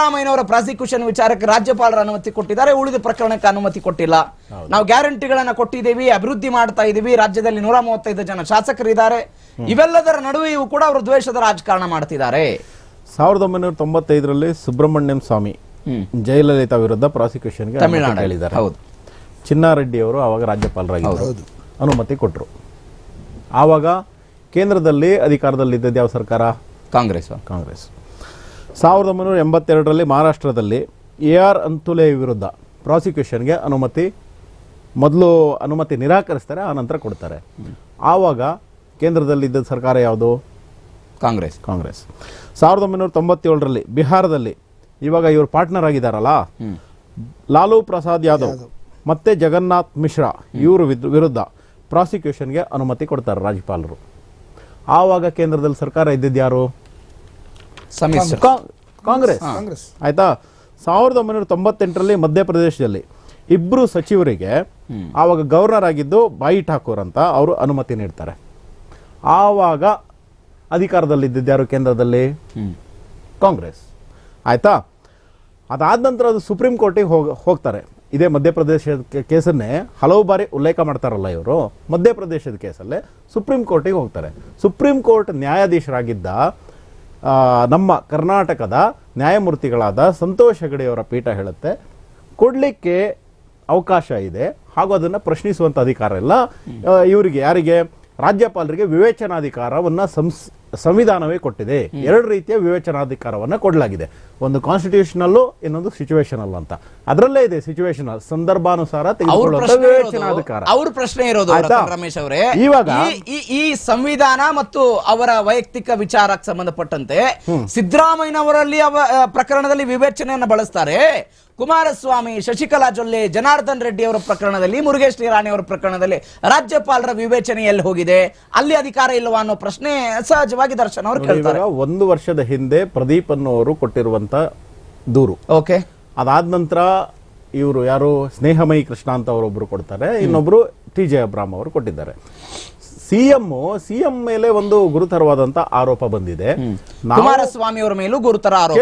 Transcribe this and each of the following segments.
ಸಿದ್ದರಾಮಯ್ಯನವರ ಪ್ರಾಸಿಕ್ಯೂಷನ್ ವಿಚಾರಕ್ಕೆ ರಾಜ್ಯಪಾಲರ ಅನುಮತಿ ಕೊಟ್ಟಿದ್ದಾರೆ. ಉಳಿದ ಪ್ರಕರಣಕ್ಕೆ ಅನುಮತಿ ಕೊಟ್ಟಿಲ್ಲ. ನಾವು ಗ್ಯಾರಂಟಿಗಳನ್ನ ಕೊಟ್ಟಿದ್ದೀವಿ ಅಭಿವೃದ್ಧಿ ಮಾಡ್ತಾ ಇದೀವಿ. ರಾಜ್ಯದಲ್ಲಿ ನೂರ ಮೂವತ್ತೈದು ಜನ ಶಾಸಕರಿದ್ದಾರೆ. ಇವೆಲ್ಲದರ ನಡುವೆಯೂ ಕೂಡ ಅವರು ದ್ವೇಷದ ರಾಜಕಾರಣ ಮಾಡ್ತಿದ್ದಾರೆ. ಸಾವಿರದ ಒಂಬೈನೂರ ತೊಂಬತ್ತೈದರಲ್ಲಿ ಸುಬ್ರಹ್ಮಣ್ಯಂ ಸ್ವಾಮಿ. ಜಯಲಲಿತಾ ವಿರುದ್ಧ ಪ್ರಾಸಿಕ್ಯೂಷನ್ಗೆ ತಮಿಳುನಾಡು ಹೇಳಿದ್ದಾರೆ ಹೌದು. ಚಿನ್ನಾರೆಡ್ಡಿ ಅವರು ಆವಾಗ ರಾಜ್ಯಪಾಲರಾಗಿದ್ದರು. ಅನುಮತಿ ಕೊಟ್ಟರು ಆವಾಗ ಕೇಂದ್ರದಲ್ಲಿ ಅಧಿಕಾರದಲ್ಲಿದ್ದದ್ದು ಯಾವ ಸರ್ಕಾರ? ಕಾಂಗ್ರೆಸ್. ಕಾಂಗ್ರೆಸ್. ಸಾವಿರದ ಒಂಬೈನೂರ ಎಂಬತ್ತೆರಡರಲ್ಲಿ ಮಹಾರಾಷ್ಟ್ರದಲ್ಲಿ ಎ ಆರ್ ಅಂತುಲೆ ವಿರುದ್ಧ ಪ್ರಾಸಿಕ್ಯೂಷನ್ಗೆ ಅನುಮತಿ ಮೊದಲು ಅನುಮತಿ ನಿರಾಕರಿಸ್ತಾರೆ ಆ ನಂತರ ಕೊಡ್ತಾರೆ. ಆವಾಗ ಕೇಂದ್ರದಲ್ಲಿದ್ದ ಸರ್ಕಾರ ಯಾವುದು? ಕಾಂಗ್ರೆಸ್. ಕಾಂಗ್ರೆಸ್. ಸಾವಿರದ ಒಂಬೈನೂರ ತೊಂಬತ್ತೇಳರಲ್ಲಿ ಬಿಹಾರದಲ್ಲಿ ಇವಾಗ ಇವರು ಪಾರ್ಟ್ನರ್ ಆಗಿದ್ದಾರಲ್ಲ ಲಾಲು ಪ್ರಸಾದ್ ಯಾದವ್ ಮತ್ತೆ ಜಗನ್ನಾಥ್ ಮಿಶ್ರಾ ಇವರು ವಿರುದ್ಧ ಪ್ರಾಸಿಕ್ಯೂಷನ್ಗೆ ಅನುಮತಿ ಕೊಡ್ತಾರೆ ರಾಜ್ಯಪಾಲರು. ಆವಾಗ ಕೇಂದ್ರದಲ್ಲಿ ಸರ್ಕಾರ ಇದ್ದಿದ್ದು ಯಾರು? ಸಮ್ಮಿಶ್ರ. ಕಾಂಗ್ರೆಸ್. ಕಾಂಗ್ರೆಸ್. ಆಯ್ತಾ? ಸಾವಿರದ ಒಂಬೈನೂರ ತೊಂಬತ್ತೆಂಟರಲ್ಲಿ ಮಧ್ಯಪ್ರದೇಶದಲ್ಲಿ ಇಬ್ರು ಸಚಿವರಿಗೆ ಆವಾಗ ಗವರ್ನರ್ ಆಗಿದ್ದು ಬಾಯಿ ಠಾಕೂರ್ ಅಂತ ಅವರು ಅನುಮತಿ ನೀಡ್ತಾರೆ. ಆವಾಗ ಅಧಿಕಾರದಲ್ಲಿದ್ದಿದ್ದು ಯಾರು ಕೇಂದ್ರದಲ್ಲಿ? ಕಾಂಗ್ರೆಸ್. ಆಯ್ತಾ? ಅದಾದ ನಂತರ ಅದು ಸುಪ್ರೀಂ ಕೋರ್ಟಿಗೆ ಹೋಗ ಹೋಗ್ತಾರೆ. ಇದೇ ಮಧ್ಯಪ್ರದೇಶದ ಕೇಸನ್ನೇ ಹಲವು ಬಾರಿ ಉಲ್ಲೇಖ ಮಾಡ್ತಾರಲ್ಲ ಇವರು. ಮಧ್ಯಪ್ರದೇಶದ ಕೇಸಲ್ಲೇ ಸುಪ್ರೀಂ ಕೋರ್ಟಿಗೆ ಹೋಗ್ತಾರೆ. ಸುಪ್ರೀಂ ಕೋರ್ಟ್ ನ್ಯಾಯಾಧೀಶರಾಗಿದ್ದ ನಮ್ಮ ಕರ್ನಾಟಕದ ನ್ಯಾಯಮೂರ್ತಿಗಳಾದ ಸಂತೋಷ್ ಹೆಗಡೆಯವರ ಪೀಠ ಹೇಳುತ್ತೆ ಕೊಡಲಿಕ್ಕೆ ಅವಕಾಶ ಇದೆ ಹಾಗೂ ಅದನ್ನು ಪ್ರಶ್ನಿಸುವಂಥ ಅಧಿಕಾರ ಇಲ್ಲ. ಇವರಿಗೆ ಯಾರಿಗೆ? ರಾಜ್ಯಪಾಲರಿಗೆ ವಿವೇಚನಾಧಿಕಾರವನ್ನು ಸಂಸ್ ಸಂವಿಧಾನವೇ ಕೊಟ್ಟಿದೆ. ಎರಡು ರೀತಿಯ ವಿವೇಚನಾಧಿಕಾರವನ್ನು ಕೊಡಲಾಗಿದೆ. ಒಂದು ಕಾನ್ಸ್ಟಿಟ್ಯೂಷನಲ್ಲು ಇನ್ನೊಂದು ಸಿಚುವೇಶನಲ್ ಅಂತ. ಅದರಲ್ಲೇ ಇದೆ ಸಿಚುವೇಶನಲ್ ಸಂದರ್ಭಾನುಸಾರ ವಿವೇಚನಾಧಿಕಾರ. ಅವ್ರ ಪ್ರಶ್ನೆ ಇರೋದು? ರಮೇಶ್ ಅವರೇ. ಇವಾಗ- ಈ- ಸಂವಿಧಾನ ಮತ್ತು ಅವರ ವೈಯಕ್ತಿಕ ವಿಚಾರಕ್ಕೆ ಸಂಬಂಧಪಟ್ಟಂತೆ ಸಿದ್ದರಾಮಯ್ಯನವರಲ್ಲಿ ಅವ ಪ್ರಕರಣದಲ್ಲಿ ವಿವೇಚನೆಯನ್ನು ಬಳಸ್ತಾರೆ. ಕುಮಾರಸ್ವಾಮಿ ಶಶಿಕಲಾ ಜೊಲ್ಲೆ ಜನಾರ್ದನ್ ರೆಡ್ಡಿ ಅವರ ಪ್ರಕರಣದಲ್ಲಿ ಮುರುಗೇಶ್ ನಿರಾಣಿ ಅವರ ಪ್ರಕರಣದಲ್ಲಿ ರಾಜ್ಯಪಾಲರ ವಿವೇಚನೆ ಎಲ್ಲಿ ಹೋಗಿದೆ ಅಲ್ಲಿ ಅಧಿಕಾರ ಇಲ್ಲವಾ ಅನ್ನೋ ಪ್ರಶ್ನೆ ಸಹಜವಾಗಿ ದರ್ಶನ್ ಅವರು ಕೇಳ್ತಾರೆ. ಒಂದು ವರ್ಷದ ಹಿಂದೆ ಪ್ರದೀಪ್ ಅನ್ನೋರು ಕೊಟ್ಟಿರುವಂತ ದೂರು. ಓಕೆ. ಅದಾದ ನಂತರ ಇವರು ಯಾರು ಸ್ನೇಹಮಯಿ ಕೃಷ್ಣ ಅಂತ ಅವರೊಬ್ರು ಕೊಡ್ತಾರೆ ಇನ್ನೊಬ್ರು ಟಿ ಜೆ ಅಬ್ರಾಮ್ ಅವರು ಕೊಟ್ಟಿದ್ದಾರೆ. ಸಿಎಂ ಸಿಎಂ ಮೇಲೆ ಒಂದು ಗುರುತರವಾದಂತ ಆರೋಪ ಬಂದಿದೆ. ಕುಮಾರಸ್ವಾಮಿ ಅವರ ಮೇಲೂ ಗುರುತರ ಆರೋಪ.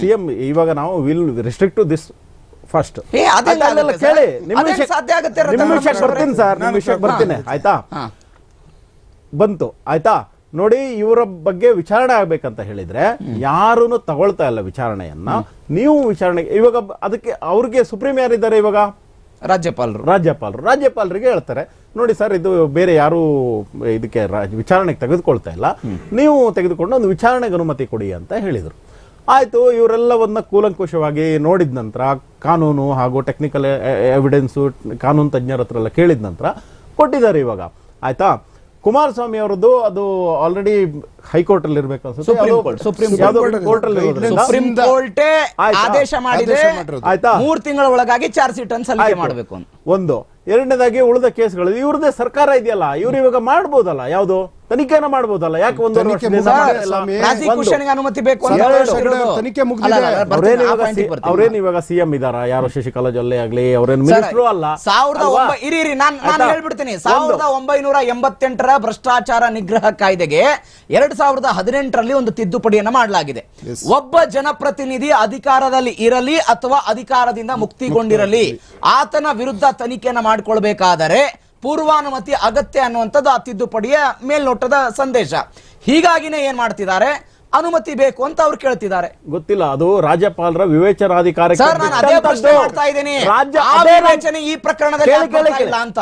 ಸಿಎಂ ಇವಾಗ ನಾವು will restrict to this first ಕೇಳಿ. ನಿಮ್ಮ ವಿಷಯ ಸಾಧ್ಯ ಆಗುತ್ತೆ ನಿಮ್ಮ ರತನ್ ವಿಷಯಕ್ಕೆ ಬರ್ತೀನಿ ಸರ್ ನಿಮ್ಮ ವಿಷಯಕ್ಕೆ ಬರ್ತೀನಿ. ಆಯ್ತಾ? ಬಂತು. ಆಯ್ತಾ? ನೋಡಿ ಇವರ ಬಗ್ಗೆ ವಿಚಾರಣೆ ಆಗ್ಬೇಕಂತ ಹೇಳಿದ್ರೆ ಯಾರೂನು ತಗೊಳ್ತಾ ಇಲ್ಲ ವಿಚಾರಣೆಯನ್ನ. ನೀವು ವಿಚಾರಣೆ ಇವಾಗ ಅದಕ್ಕೆ ಅವ್ರಿಗೆ ಸುಪ್ರೀಂ ಯಾರಿದ್ದಾರೆ ಇವಾಗ? ರಾಜ್ಯಪಾಲರು. ರಾಜ್ಯಪಾಲರು. ರಾಜ್ಯಪಾಲರಿಗೆ ಹೇಳ್ತಾರೆ. ನೋಡಿ ಸರ್ ಇದು ಬೇರೆ ಯಾರು ಇದಕ್ಕೆ ವಿಚಾರಣೆಗೆ ತೆಗೆದುಕೊಳ್ತಾ ಇಲ್ಲ. ನೀವು ತೆಗೆದುಕೊಂಡು ಒಂದು ವಿಚಾರಣೆಗೆ ಅನುಮತಿ ಕೊಡಿ ಅಂತ ಹೇಳಿದರು. ಆಯಿತು ಇವರೆಲ್ಲವನ್ನ ಕೂಲಂಕುಷವಾಗಿ ನೋಡಿದ ನಂತರ ಕಾನೂನು ಹಾಗೂ ಟೆಕ್ನಿಕಲ್ ಎವಿಡೆನ್ಸು ಕಾನೂನು ತಜ್ಞರ ಹತ್ರ ಎಲ್ಲ ಕೇಳಿದ ನಂತರ ಕೊಟ್ಟಿದ್ದಾರೆ ಇವಾಗ. ಆಯ್ತಾ? ಕುಮಾರಸ್ವಾಮಿ ಅವರದ್ದು ಅದು ಆಲ್ರೆಡಿ ಹೈಕೋರ್ಟ್ ಅಲ್ಲಿ ಇರಬೇಕು ಅನ್ಸುತ್ತೆ ಆಯ್ತಾ? ಮೂರ್ ತಿಂಗಳ ಒಳಗಾಗಿ ಚಾರ್ಜ್ ಶೀಟ್ ಅನ್ನು ಸಲ್ಲಿಕೆ ಮಾಡಬೇಕು ಅಂತ. ಒಂದು ಎರಡನೇದಾಗಿ ಉಳಿದ ಕೇಸ್ಗಳು ಇವ್ರದ್ದೇ ಸರ್ಕಾರ ಇದೆಯಲ್ಲ ಇವ್ರು ಇವಾಗ ಮಾಡ್ಬೋದಲ್ಲ ಯಾವ್ದು? ತನಿಖೆನ ಮಾಡಬಹುದಲ್ಲ ಯಾಕೆ ಒಂದು ಅನುಮತಿ ಬೇಕು. ತನಿಖೆ ಅವ್ರೇನ್ ಇವಾಗ ಸಿಎಂ ಇದಾರ? ಯಾರು ಶಶಿಕಲಾ ಜೊಲ್ಲೆ ಆಗ್ಲಿ ಅವ್ರೇನ್ ಮಿನಿಸ್ಟರ್ ಅಲ್ಲ ಸಾವಿರದ ಇರಿ ಇರಿ ನಾನ್ ನಾನು? ಹೇಳ್ಬಿಡ್ತೀನಿ. ಸಾವಿರದ ಒಂಬೈನೂರ ಎಂಬತ್ತೆಂಟರ ಭ್ರಷ್ಟಾಚಾರ ನಿಗ್ರಹ ಕಾಯ್ದೆಗೆ ಎರಡ್ ಸಾವಿರದ ಹದಿನೆಂಟರಲ್ಲಿ ಒಂದು ತಿದ್ದುಪಡಿಯನ್ನ ಮಾಡಲಾಗಿದೆ. ಒಬ್ಬ ಜನಪ್ರತಿನಿಧಿ ಅಧಿಕಾರದಲ್ಲಿ ಇರಲಿ ಅಥವಾ ಅಧಿಕಾರದಿಂದ ಮುಕ್ತಿಗೊಂಡಿರಲಿ ಆತನ ವಿರುದ್ಧ ತನಿಖೆಯನ್ನ ಮಾಡಿಕೊಳ್ಬೇಕಾದರೆ ಪೂರ್ವಾನುಮತಿ ಅಗತ್ಯ ಅನ್ನುವಂಥದ್ದು ಆ ತಿದ್ದುಪಡಿಯ ಮೇಲ್ನೋಟದ ಸಂದೇಶ. ಹೀಗಾಗಿನೇ ಏನ್ ಮಾಡ್ತಿದ್ದಾರೆ? ಅನುಮತಿ ಬೇಕು ಅಂತ ಅವ್ರು ಕೇಳ್ತಿದ್ದಾರೆ. ಗೊತ್ತಿಲ್ಲ ಅದು ರಾಜ್ಯಪಾಲರ ಅದೇ ಈ ಪ್ರಕರಣದಲ್ಲಿ ಅಂತ?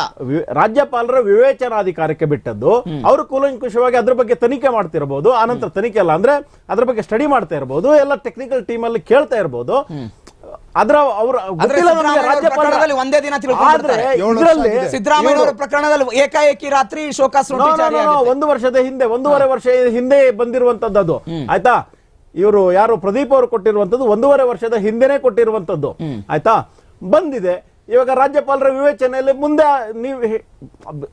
ರಾಜ್ಯಪಾಲರ ವಿವೇಚನಾಧಿಕಾರಕ್ಕೆ ಬಿಟ್ಟದ್ದು ಅವರು ಕೂಲಂಕುಷವಾಗಿ ಅದ್ರ ಬಗ್ಗೆ ತನಿಖೆ ಮಾಡ್ತಿರಬಹುದು ಆನಂತರ ತನಿಖೆ ಅಲ್ಲ ಅಂದ್ರೆ ಅದ್ರ ಬಗ್ಗೆ ಸ್ಟಡಿ ಮಾಡ್ತಾ ಇರಬಹುದು ಎಲ್ಲ ಟೆಕ್ನಿಕಲ್ ಟೀಮ್ ಅಲ್ಲಿ ಕೇಳ್ತಾ ಇರಬಹುದು ಅದ್ರ ಅವ್ರ ಪ್ರಕರಣದಲ್ಲಿ ಒಂದೇ ದಿನ ಆದ್ರೆ ಇದ್ರಲ್ಲಿ. ಸಿದ್ದರಾಮಯ್ಯ ಅವರ ಪ್ರಕರಣದಲ್ಲಿ ಏಕಾಏಕಿ ರಾತ್ರಿ ಶೋಕಾಸ್. ಒಂದು ವರ್ಷದ ಹಿಂದೆ ಒಂದೂವರೆ ವರ್ಷ ಹಿಂದೆ ಬಂದಿರುವಂತದ್ದು ಅದು. ಆಯ್ತಾ? ಇವರು ಯಾರು ಪ್ರದೀಪ್ ಅವರು ಕೊಟ್ಟಿರುವಂತದ್ದು ಒಂದೂವರೆ ವರ್ಷದ ಹಿಂದೆನೆ ಕೊಟ್ಟಿರುವಂತದ್ದು. ಆಯ್ತಾ? ಬಂದಿದೆ. ಇವಾಗ ರಾಜ್ಯಪಾಲರ ವಿವೇಚನೆಯಲ್ಲಿ ಮುಂದೆ ನೀವು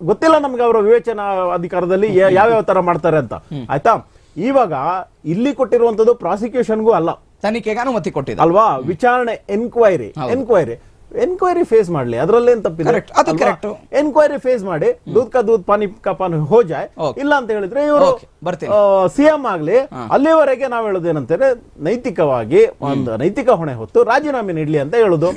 ಗೊತ್ತಿಲ್ಲ ನಮ್ಗೆ ಅವರ ವಿವೇಚನಾ ಅಧಿಕಾರದಲ್ಲಿ ಯಾವ್ಯಾವ ತರ ಮಾಡ್ತಾರೆ ಅಂತ. ಆಯ್ತಾ? ಇವಾಗ ಇಲ್ಲಿ ಕೊಟ್ಟಿರುವಂತದ್ದು ಪ್ರಾಸಿಕ್ಯೂಷನ್ಗೂ ಅಲ್ಲ. ತನಿಖೆಗೆ ಅನುಮತಿ ಕೊಟ್ಟಿದೆ ಅಲ್ವಾ? ವಿಚಾರಣೆ ಎನ್ಕ್ವೈರಿ ಎನ್ಕ್ವೈರಿ ಎನ್ಕ್ವೈರಿ ಫೇಸ್ ಮಾಡ್ಲಿ ಅದರಲ್ಲೇನ್ ತಪ್ಪಿದೆ. ಎನ್ಕ್ವೈರಿ ಫೇಸ್ ಮಾಡಿ ದೂದ್ ಕಾ ದೂದ್ ಪಾನಿ ಕಾ ಪಾನಿ ಹೋ ಜಾಯ್ ಇಲ್ಲ ಅಂತ ಹೇಳಿದ್ರೆ ಇವರು. ಸಿಎಂ ಆಗ್ಲಿ ಅಲ್ಲಿವರೆಗೆ ನಾವ್ ಹೇಳೋದು ಏನಂತಾರೆ ನೈತಿಕವಾಗಿ ಒಂದು ನೈತಿಕ ಹೊಣೆ ಹೊತ್ತು ರಾಜೀನಾಮೆ ನೀಡ್ಲಿ ಅಂತ ಹೇಳುದು.